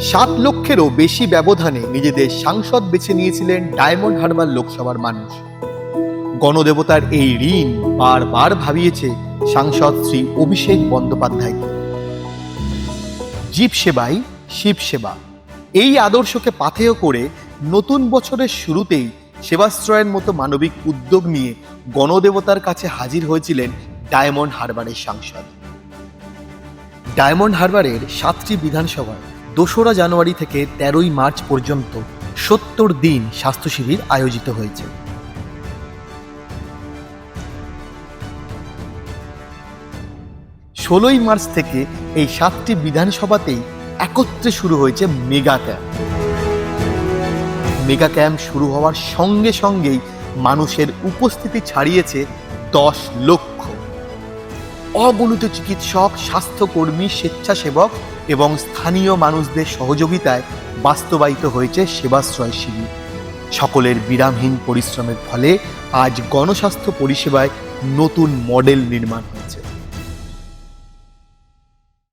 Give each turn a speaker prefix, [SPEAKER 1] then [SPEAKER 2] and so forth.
[SPEAKER 1] সাত লক্ষেরও বেশি ব্যবধানে নিজেদের সাংসদ বেছে নিয়েছিলেন ডায়মন্ড হারবার লোকসভার মানুষ। গণদেবতার এই ঋণ বারবার ভাবিয়েছে সাংসদ শ্রী অভিষেক বন্দ্যোপাধ্যায়কে জীব সেবাই, শিব সেবা। এই আদর্শকে পাথেয় করে নতুন বছরের শুরুতেই সেবাশ্রয়ের মতো মানবিক উদ্যোগ নিয়ে গণদেবতার কাছে হাজির হয়েছিলেন ডায়মন্ড হারবারের সাংসদ। ডায়মন্ড হারবারের সাতটি বিধানসভায় দোসরা জানুয়ারি থেকে তেরোই মার্চ পর্যন্ত সত্তর দিন স্বাস্থ্য শিবির আয়োজিত হয়েছে। ষোলোই মার্চ থেকে এই সাতটি বিধানসভাতেই একত্রে শুরু হয়েছে মেগা ক্যাম্প। মেগা ক্যাম্প শুরু হওয়ার সঙ্গে সঙ্গেই মানুষের উপস্থিতি ছাড়িয়েছে দশ লক্ষ। অগণিত চিকিৎসক, স্বাস্থ্যকর্মী, স্বেচ্ছাসেবক এবং স্থানীয় মানুষদের সহযোগিতায় বাস্তবায়িত হয়েছে সেবাশ্রয় শিবির। সকলের বিরামহীন পরিশ্রমের ফলে আজ গণস্বাস্থ্য পরিষেবায় নতুন মডেল নির্মাণ হয়েছে।